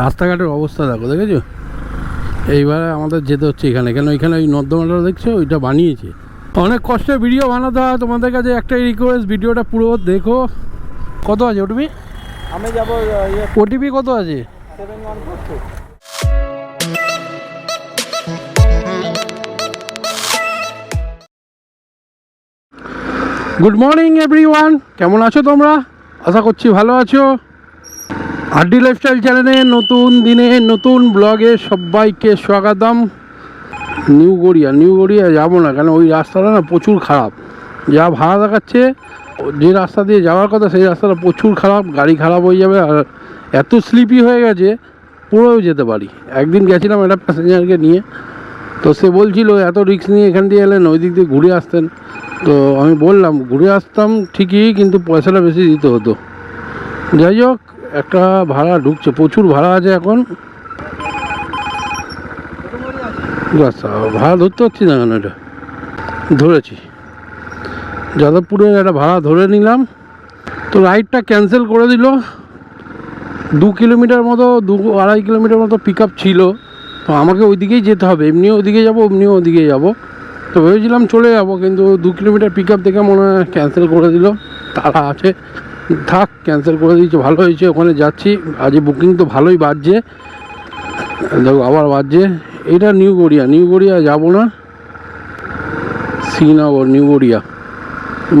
রাস্তাঘাটের অবস্থা দেখো দেখেছ? এইবারে আমাদের যেতে হচ্ছে এখানে। কেন এখানে ওই নর্দমাটা দেখছ? ওইটা বানিয়েছে। অনেক কষ্টে ভিডিও বানাতে হয়। তোমাদের কাছে একটাই রিকোয়েস্ট ভিডিওটা পুরো দেখো। কত আছে ওটিপি আমি যাব ইয়ে ওটিপি কত আছে? গুড মর্নিং এভরিওয়ান কেমন আছো তোমরা? আশা করছি ভালো আছো। হাড্ডি লাইফস্টাইল চ্যানেলে নতুন দিনে, নতুন ব্লগে সবাইকে স্বাগতম। নিউ গড়িয়া নিউ গড়িয়া যাব না, কেন ওই রাস্তাটা না প্রচুর খারাপ। যা ভাড়া দেখাচ্ছে, যে রাস্তা দিয়ে যাওয়ার কথা, সেই রাস্তাটা প্রচুর খারাপ, গাড়ি খারাপ হয়ে যাবে, আর এত স্লিপি হয়ে গেছে পুরোও যেতে পারি। একদিন গেছিলাম একটা প্যাসেঞ্জারকে নিয়ে, তো সে বলছিল, এত রিস্ক নিয়ে এখান দিয়ে এলেন, ওই দিক দিয়ে ঘুরে আসতেন। তো আমি বললাম, ঘুরে আসতাম ঠিকই, কিন্তু পয়সাটা বেশি দিতে হতো। যাই হোক একটা ভাড়া ঢুকছে, প্রচুর ভাড়া আছে এখন। ভাড়া ধরতে পারছি না কেন এটা? ধরেছি। যাদবপুরের একটা ভাড়া ধরে নিলাম, তো রাইডটা ক্যান্সেল করে দিল। দু কিলোমিটার মতো, দু আড়াই কিলোমিটার মতো পিক ছিল। তো আমাকে ওইদিকেই যেতে হবে, এমনিও ওদিকে যাব এমনিও ওদিকে যাব। তো ভেবেছিলাম চলে যাব, কিন্তু দু কিলোমিটার পিক আপ দেখে মনে হয় ক্যান্সেল করে দিল। তারা আছে। থাক ক্যান্সেল করে দিয়েছে, ভালো হয়েছে, ওখানে যাচ্ছি। আজ বুকিং তো ভালোই বাজছে। দেখো, আবার বাজছে। এটা নিউ গড়িয়া নিউ গড়িয়া যাব না। Srinagar new Garia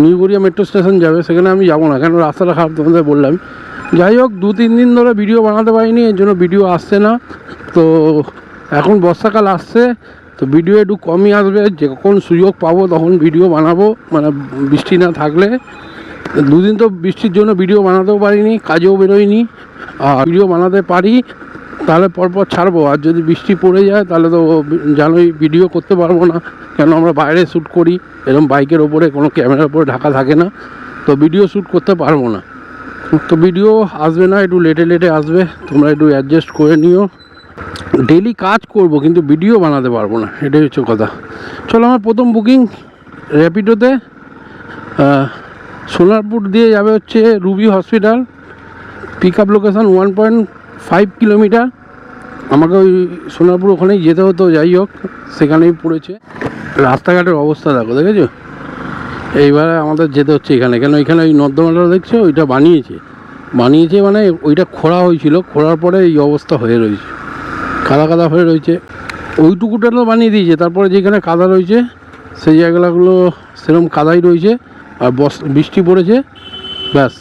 new Garia metro station যাবে, সেখানে আমি যাব না। কেন রাস্তাটা খারাপ তোমাদের বললাম। যাই হোক, দু তিন দিন ধরে ভিডিও বানাতে পারিনি, এর জন্য ভিডিও আসছে না। তো এখন বর্ষাকাল আসছে, তো ভিডিও একটু কমই আসবে। যখন সুযোগ পাবো, তখন ভিডিও বানাবো। মানে বৃষ্টি না থাকলে। দুদিন তো বৃষ্টির জন্য ভিডিও বানাতেও পারিনি, কাজেও বেরোয়নি। আর ভিডিও বানাতে পারি, তাহলে পরপর ছাড়বো। আর যদি বৃষ্টি পড়ে যায়, তাহলে তো জানোই ভিডিও করতে পারব না। কেন আমরা বাইরে শ্যুট করি এরকম বাইকের ওপরে, কোনো ক্যামেরার উপরে ঢাকা থাকে না। তো ভিডিও শ্যুট করতে পারব না। তো ভিডিও আসবে না, একটু লেটে লেটে আসবে। তোমরা একটু অ্যাডজাস্ট করে নিও। ডেলি কাজ করব, কিন্তু ভিডিও বানাতে পারব না, এটাই হচ্ছে কথা। চলো আমার প্রথম বুকিং র্যাপিডোতে সোনারপুর দিয়ে যাবে হচ্ছে Ruby hospital pick up location one point five kilometre আমাকে ওই সোনারপুর ওখানেই যেতে হতো, যাই হোক, সেখানেই পড়েছে। রাস্তাঘাটের অবস্থা দেখো, দেখেছ? এইবারে আমাদের যেতে হচ্ছে এখানে, কেন এখানে ওই নর্দমাটা দেখছ? ওইটা বানিয়েছে। বানিয়েছে মানে ওইটা খোঁড়া হয়েছিল, খোঁড়ার পরে এই অবস্থা হয়ে রয়েছে। কাদা কাদা হয়ে রয়েছে। ওইটুকুটা তো বানিয়ে দিয়েছে, তারপরে যেখানে কাদা রয়েছে, সেই জায়গাগুলো সেরকম কাদাই রয়েছে। আর বৃষ্টি পড়েছে, ব্যাস।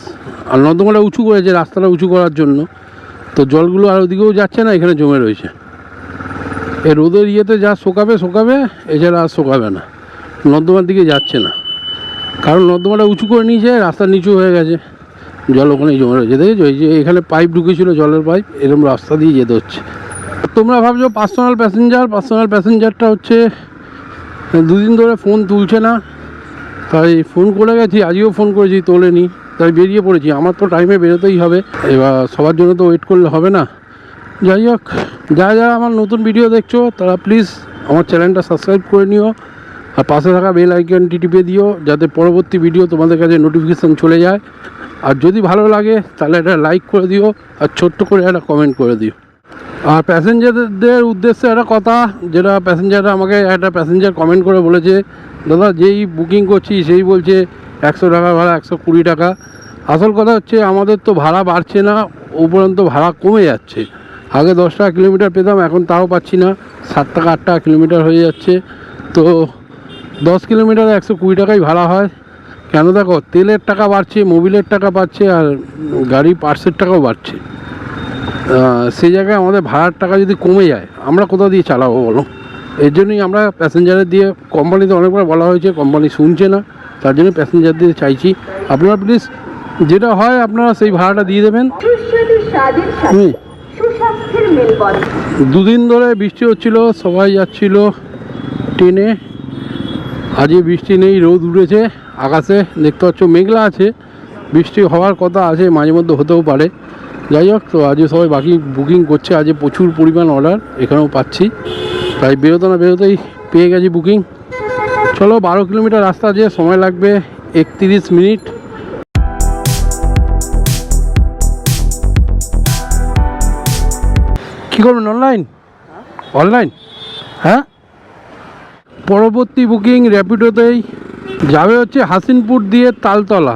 আর নর্দমাটা উঁচু করেছে, রাস্তাটা উঁচু করার জন্য। তো জলগুলো আর ওদিকেও যাচ্ছে না, এখানে জমে রয়েছে। এ রোদের ইয়েতে যা শোকাবে শোকাবে, এছাড়া আর শোকাবে না। নর্দমার দিকে যাচ্ছে না। কারণ নর্দমাটা উঁচু করে নিয়েছে, রাস্তা নিচু হয়ে গেছে। জল ওখানেই জমে রয়েছে। দেখেছ? এই যে এখানে পাইপ ঢুকেছিল জলের পাইপ, এরকম রাস্তা দিয়ে যেতে হচ্ছে। তোমরা ভাবছ পার্সোনাল প্যাসেঞ্জার, পার্সোনাল প্যাসেঞ্জারটা হচ্ছে, দুদিন ধরে ফোন তুলছে না। তাই ফোন করে গেছি, আজকেও ফোন করেছি, তোলেনি। তাই বেরিয়ে পড়েছি। আমার তো টাইমে বেরোতেই হবে। এবার সবার জন্য তো ওয়েট করলে হবে না। যাই হোক যা যা আমার নতুন ভিডিও দেখছ, তারা প্লিজ আমার চ্যানেলটা সাবস্ক্রাইব করে নিও। আর পাশে থাকা বেল আইকনটি টিপে দিও, যাতে পরবর্তী ভিডিও তোমাদের কাছে নোটিফিকেশান চলে যায়। আর যদি ভালো লাগে, তাহলে একটা লাইক করে দিও, আর ছোট্ট করে একটা কমেন্ট করে দিও। আর প্যাসেঞ্জারদের উদ্দেশ্যে একটা কথা, যেটা প্যাসেঞ্জাররা আমাকে একটা প্যাসেঞ্জার কমেন্ট করে বলেছে দাদা, যেই বুকিং করছি, সেই বলছে একশো টাকা ভাড়া, একশো কুড়ি টাকা। আসল কথা হচ্ছে, আমাদের তো ভাড়া বাড়ছে না, উপরন্ত ভাড়া কমে যাচ্ছে। আগে দশ টাকা কিলোমিটার পেতাম, এখন তাও পাচ্ছি না। সাত টাকা, আট টাকা কিলোমিটার হয়ে যাচ্ছে। তো দশ কিলোমিটারে একশো কুড়ি টাকাই ভাড়া হয়। কেন দেখো, তেলের টাকা বাড়ছে মোবিলের টাকা বাড়ছে, আর গাড়ি পার্সের টাকাও বাড়ছে। সেই জায়গায় আমাদের ভাড়ার টাকা যদি কমে যায়, আমরা কোথাও দিয়ে চালাবো বলো? এর জন্যই আমরা প্যাসেঞ্জারের দিয়ে কোম্পানিতে অনেকবার বলা হয়েছে কোম্পানি শুনছে না। তার জন্য প্যাসেঞ্জার দিয়ে চাইছি। আপনারা প্লিজ যেটা হয় আপনারা সেই ভাড়াটা দিয়ে দেবেন। হুম। দুদিন ধরে বৃষ্টি হচ্ছিল সবাই যাচ্ছিল ট্রেনে। আজকে বৃষ্টি নেই রোদ উঠেছে আকাশে দেখতে পাচ্ছ মেঘলা আছে। বৃষ্টি হওয়ার কথা আছে মাঝে মধ্যে হতেও পারে। যাই হোক তো আজকে সবাই বাকি বুকিং করছে আজকে প্রচুর পরিমাণ অর্ডার এখানেও পাচ্ছি। তাই বেরোতে না বেরোতেই পেয়ে গেছি বুকিং। চলো বারো কিলোমিটার রাস্তা আছে সময় লাগবে একত্রিশ মিনিট। করবেন অনলাইন অনলাইন হ্যাঁ? পরবর্তী বুকিং র্যাপিডোতেই যাবে হচ্ছে হাসিনপুর দিয়ে Taltala.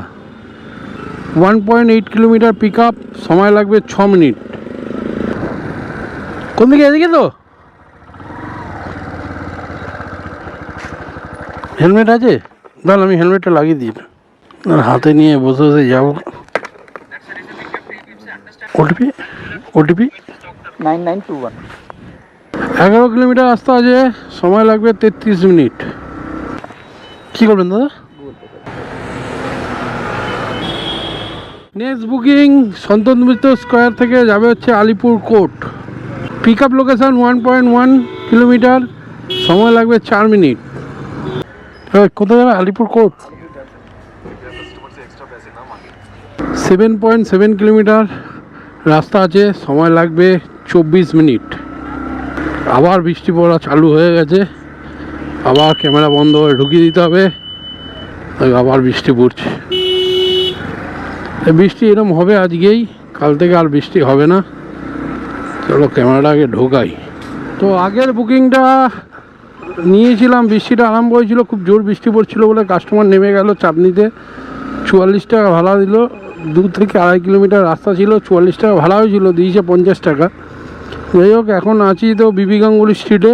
One point eight kilometre pick সময় লাগবে ছ মিনিট। কোন দিকে, এদিকে তো? হেলমেট আছে? দাঁড়ান আমি হেলমেটটা লাগিয়ে দিই। আর হাতে নিয়ে বসে বসে যাব। OTP OTP nine nine two one. এগারো কিলোমিটার রাস্তা আছে সময় লাগবে তেত্রিশ মিনিট। কি করবেন দাদা? Next booking Santosh Mitra square থেকে যাবে হচ্ছে Alipore court. Pick up location one point one kilometre সময় লাগবে চার মিনিট। কোথায় যাবে? Alipore court. Seven point seven kilometre রাস্তা আছে, সময় লাগবে চব্বিশ মিনিট। আবার বৃষ্টি পড়া চালু হয়ে গেছে। আবার ক্যামেরা বন্ধ হয়ে ঢুকিয়ে দিতে হবে। আবার বৃষ্টি পড়ছে। বৃষ্টি এরকম হবে আজকেই, কাল থেকে আর বৃষ্টি হবে না। চলো ক্যামেরাটা আগে ঢোকাই। তো আগের বুকিংটা নিয়েছিলাম, বৃষ্টিটা আরম্ভ হয়েছিল, খুব জোর বৃষ্টি পড়ছিল বলে কাস্টমার নেমে গেল চাঁদনিতে। চুয়াল্লিশ টাকা ভাড়া দিল, দু থেকে আড়াই কিলোমিটার রাস্তা ছিল, চুয়াল্লিশ টাকা ভাড়া হয়েছিল, দিয়েছে পঞ্চাশ টাকা। যাই হোক, এখন আছি তো বিবি গাঙ্গুলি স্ট্রিটে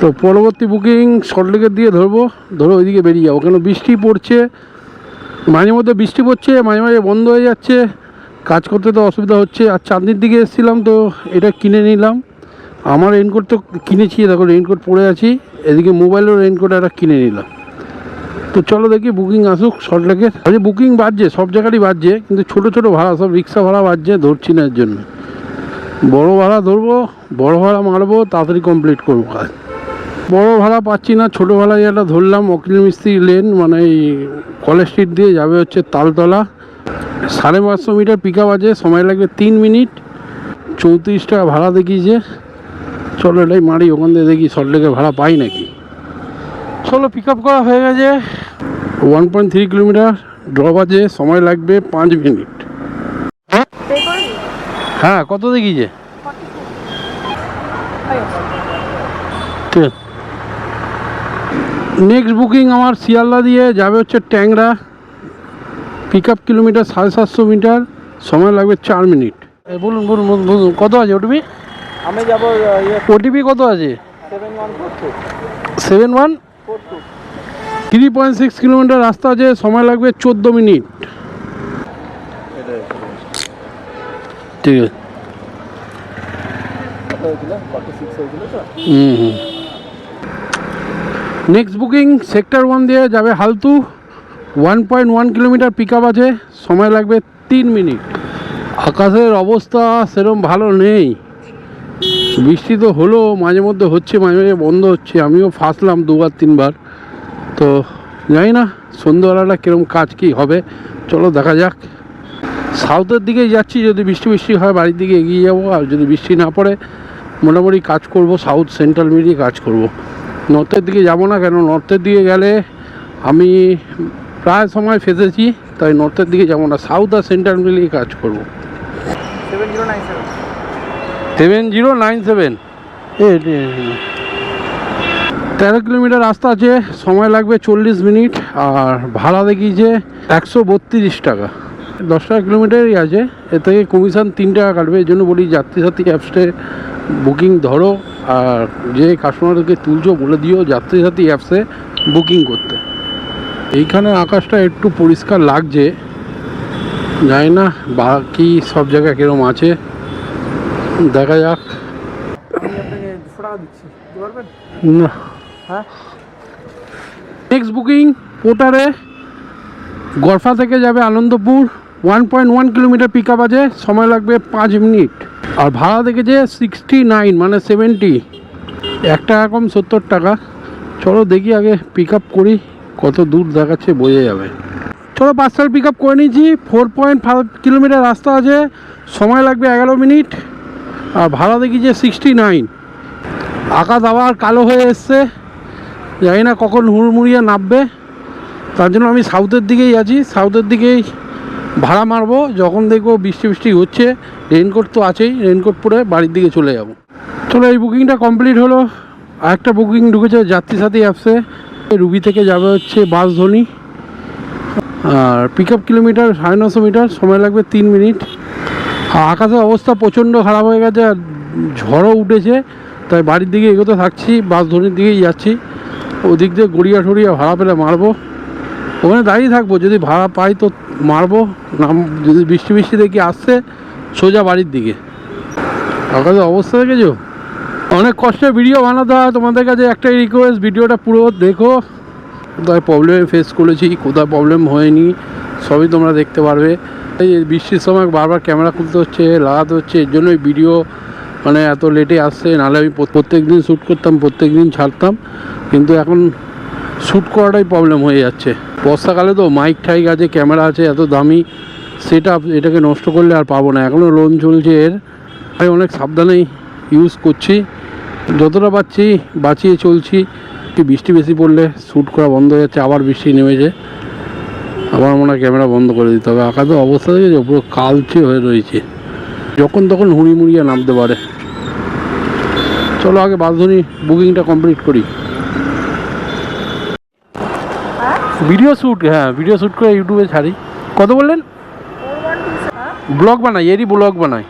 তো পরবর্তী বুকিং সল্টলেকের দিয়ে ধরবো, ধরে ওইদিকে বেরিয়ে যাব। কেন বৃষ্টি পড়ছে, মাঝে মধ্যে বৃষ্টি পড়ছে, মাঝে মাঝে বন্ধ হয়ে যাচ্ছে, কাজ করতে তো অসুবিধা হচ্ছে। আর চাঁদনির দিকে এসেছিলাম তো, এটা কিনে নিলাম। আমার রেইনকোট তো কিনেছি, দেখো রেনকোট পরে আছি, এদিকে মোবাইলের রেনকোট একটা কিনে নিলাম। তো চলো দেখি বুকিং আসুক সল্টলেকের আরে বুকিং বাজছে, সব জায়গারই বাজছে, কিন্তু ছোটো ছোটো ভাড়া, সব রিক্সা ভাড়া বাজছে, ধরছি না এর জন্য। বড় ভাড়া ধরবো, বড় ভাড়া মারবো, তাড়াতাড়ি কমপ্লিট করব কাজ। বড় ভাড়া পাচ্ছি না, ছোটো ভাড়া যেটা ধরলাম অকিল মিস্ত্রি লেন মানে এই কলেজ স্ট্রিট দিয়ে যাবে হচ্ছে তালতলা। সাড়ে পাঁচশো মিটার পিক আছে, সময় লাগবে তিন মিনিট চৌত্রিশ টাকা ভাড়া দেখিয়েছে। চলো এটাই মারি ওখান থেকে দেখি সল্টলেকে ভাড়া পাই নাকি। চলো পিক আপ করা হয়ে গেছে। One point three kilometre drop আছে সময় লাগবে পাঁচ মিনিট হ্যাঁ কত আছে নেক্সট বুকিং আমার শিয়ালদা দিয়ে যাবে হচ্ছে ট্যাংরা। পিক আপ কিলোমিটার সাড়ে সাতশো মিটার সময় লাগবে চার মিনিট বলুন বলুন বলুন, কত আছে ওটিপি? আমি যাব ইয়ে ওটিপি কত আছে? Seven one three point six kilometre রাস্তা আছে সময় লাগবে চোদ্দ মিনিট। ঠিক আছে। হুম হুম। নেক্সট বুকিং সেক্টর ওয়ান দিয়ে যাবে Haltu. One point one kilometre pick up আছে সময় লাগবে তিন মিনিট। আকাশের অবস্থা সেরকম ভালো নেই। বৃষ্টি তো হলো, মাঝে মধ্যে হচ্ছে, মাঝে মাঝে বন্ধ হচ্ছে, আমিও ফাঁসলাম দুবার, তিনবার। তো জানি না, সন্ধ্যাবেলাটা কীরকম কাজ কী হবে, চলো দেখা যাক। সাউথের দিকেই যাচ্ছি, যদি বৃষ্টি বৃষ্টি হয়, বাড়ির দিকে এগিয়ে যাব, আর যদি বৃষ্টি না পড়ে, মোটামুটি কাজ করব, সাউথ সেন্ট্রাল মিলিয়ে কাজ করব। নর্থের দিকে যাব না কেন, নর্থের দিকে গেলে আমি প্রায় সময় ফেসেছি, তাই নর্থের দিকে যাব না, সাউথ আর সেন্ট্রাল মিলিয়ে কাজ করব। Seven zero nine seven. Seven zero nine seven তেরো কিলোমিটার রাস্তা আছে, সময় লাগবে চল্লিশ মিনিট, আর ভাড়া দেখিয়েছে একশো বত্রিশ টাকা। দশ টাকা কিলোমিটারই আছে, এর থেকে কমিশন তিন টাকা কাটবে, এই জন্য বলি যাত্রী সাথী অ্যাপসে বুকিং ধরো, আর যে কাস্টমারকে তুলছো বলে দিও যাত্রী সাথী অ্যাপসে বুকিং করতে। এইখানে আকাশটা একটু পরিষ্কার লাগছে, জানি না বাকি সব জায়গায় কীরকম আছে। দেখা যাক। না। নেক্সট বুকিং পোটারে গরফা থেকে যাবে Anandapur one point one kilometre pick up আছে সময় লাগবে পাঁচ মিনিট। আর ভাড়া দেখেছে সিক্সটি নাইন মানে সেভেন্টি এক টাকা কম সত্তর টাকা। চলো দেখি আগে পিক আপ করি কত দূর দেখাচ্ছে বোঝা যাবে। চলো পার্সেল পিক আপ করে নিয়েছি ফোর পয়েন্ট ফাইভ কিলোমিটার রাস্তা আছে সময় লাগবে এগারো মিনিট। আর ভাড়া দেখি যে সিক্সটি নাইন আকাশ আবার কালো হয়ে এসছে। জানি না কখন হুড়মুড়িয়ে নামবে। তার জন্য আমি সাউথের দিকেই আছি। সাউথের দিকেই ভাড়া মারবো। যখন দেখব বৃষ্টি বৃষ্টি হচ্ছে রেনকোট তো আছেই। রেনকোট পরে বাড়ির দিকে চলে যাব। চলো, এই বুকিংটা কমপ্লিট হলো। আরেকটা বুকিং ঢুকেছে যাত্রী সাথী অ্যাপসে রুবি থেকে যাবে হচ্ছে বাস ধনি। আর পিক আপ কিলোমিটার সাড়ে নশো মিটার। সময় লাগবে তিন মিনিট। আকাশের অবস্থা প্রচণ্ড খারাপ হয়ে গেছে আর ঝড়ও উঠেছে, তাই বাড়ির দিকে এগোতে থাকছি, বাস ধনির দিকেই যাচ্ছি। ওদিক দিয়ে গড়িয়া টড়িয়া ভাড়া পেলে মারবো। ওখানে দাঁড়িয়ে থাকব, যদি ভাড়া পাই তো মারবো। নাম, যদি বৃষ্টি বৃষ্টি দেখি আসছে, সোজা বাড়ির দিকে। আকাশের অবস্থা দেখেছ? অনেক কষ্টে ভিডিও বানাতে হয়। তোমাদের কাছে একটাই রিকোয়েস্ট ভিডিওটা পুরো দেখো। কোথায় প্রবলেম ফেস করেছি, কোথায় প্রবলেম হয়নি, সবই তোমরা দেখতে পারবে। এই বৃষ্টির সময় বারবার ক্যামেরা খুলতে হচ্ছে, লাগাতে হচ্ছে, এর জন্যই ভিডিও মানে এত লেটে আসছে। নাহলে আমি প্রত্যেক দিন শ্যুট করতাম প্রত্যেক দিন ছাড়তাম। কিন্তু এখন শ্যুট করাটাই প্রবলেম হয়ে যাচ্ছে। বর্ষাকালে তো মাইক ঠাইক আছে, ক্যামেরা আছে, এত দামি সেটা এটাকে নষ্ট করলে আর পাবো না। এখনও লোন চলছে এর। আমি অনেক সাবধানেই ইউজ করছি। যতটা পাচ্ছি, বাঁচিয়ে চলছি। বৃষ্টি বেশি পড়লে শ্যুট করা বন্ধ হয়ে যাচ্ছে, আবার বৃষ্টি নেমেছে। আবার মনে হয় ক্যামেরা বন্ধ করে দিতে হবে। আকাশের অবস্থা দেখেছ পুরো কালচে হয়ে রয়েছে। যখন তখন হুড়ি মুড়িয়ে নামতে পারে। চলো আগে বাসধনী বুকিংটা কমপ্লিট করি। ভিডিও শ্যুট হ্যাঁ ভিডিও শ্যুট করে ইউটিউবে ছাড়ি। কত বললেন? ব্লগ বানাই এরই ব্লগ বানাই।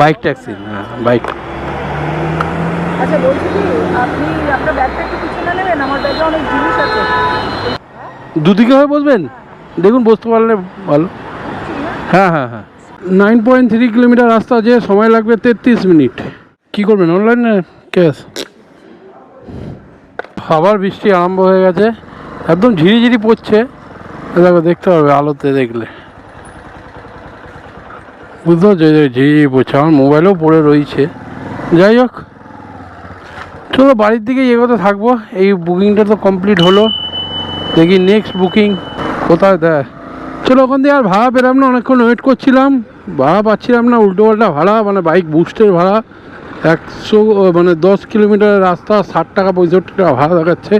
বাইক ট্যাক্সি হ্যাঁ বাইক আচ্ছা বলছি কি আপনি আপনার ব্যাগটা একটু পিছনে নেবেন? আমার ব্যাগে অনেক জিনিস আছে। দুদিকে হয়ে বসবেন? দেখুন বসতে পারলে ভালো। হ্যাঁ হ্যাঁ হ্যাঁ। নাইন পয়েন্ট থ্রি কিলোমিটার রাস্তা আছে সময় লাগবে তেত্রিশ মিনিট। কি করবেন অনলাইনে ক্যাশ? আবার বৃষ্টি আরম্ভ হয়ে গেছে। একদম ঝিরিঝিরি পড়ছে। দেখো দেখতে পারবে আলোতে দেখলে। বুঝতে পারছ যে ঝিরিঝিরি পড়ছে। আমার মোবাইলেও পড়ে রয়েছে। যাই হোক চলো বাড়ির দিকে এগোতে থাকব। এই বুকিংটা তো কমপ্লিট হলো। দেখি নেক্সট বুকিং কোথায় দেয় চলো ওখান দিয়ে আর ভাড়া পেলাম না, অনেকক্ষণ ওয়েট করছিলাম। ভাড়া পাচ্ছিলাম না, উল্টো পাল্টা ভাড়া মানে বাইক বুস্টের ভাড়া। একশো মানে দশ কিলোমিটারের রাস্তা, ষাট টাকা, পঁয়ষট্টি টাকা ভাড়া দেখাচ্ছে।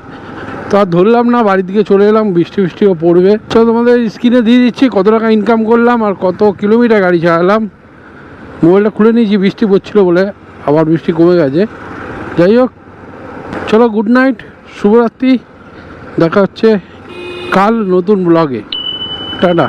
তো আর ধরলাম না, বাড়ির দিকে চলে এলাম, বৃষ্টি বৃষ্টিও পড়বে। তো তোমাদের স্ক্রিনে দিয়ে দিচ্ছি, কত টাকা ইনকাম করলাম আর কত কিলোমিটার গাড়ি চালালাম। মোবাইলটা খুলে নিয়েছি, বৃষ্টি পড়ছিল বলে, আবার বৃষ্টি কমে গেছে। যাই হোক, চলো গুড নাইট শুভরাত্রি, দেখা হচ্ছে। কাল নতুন ব্লগে টাটা।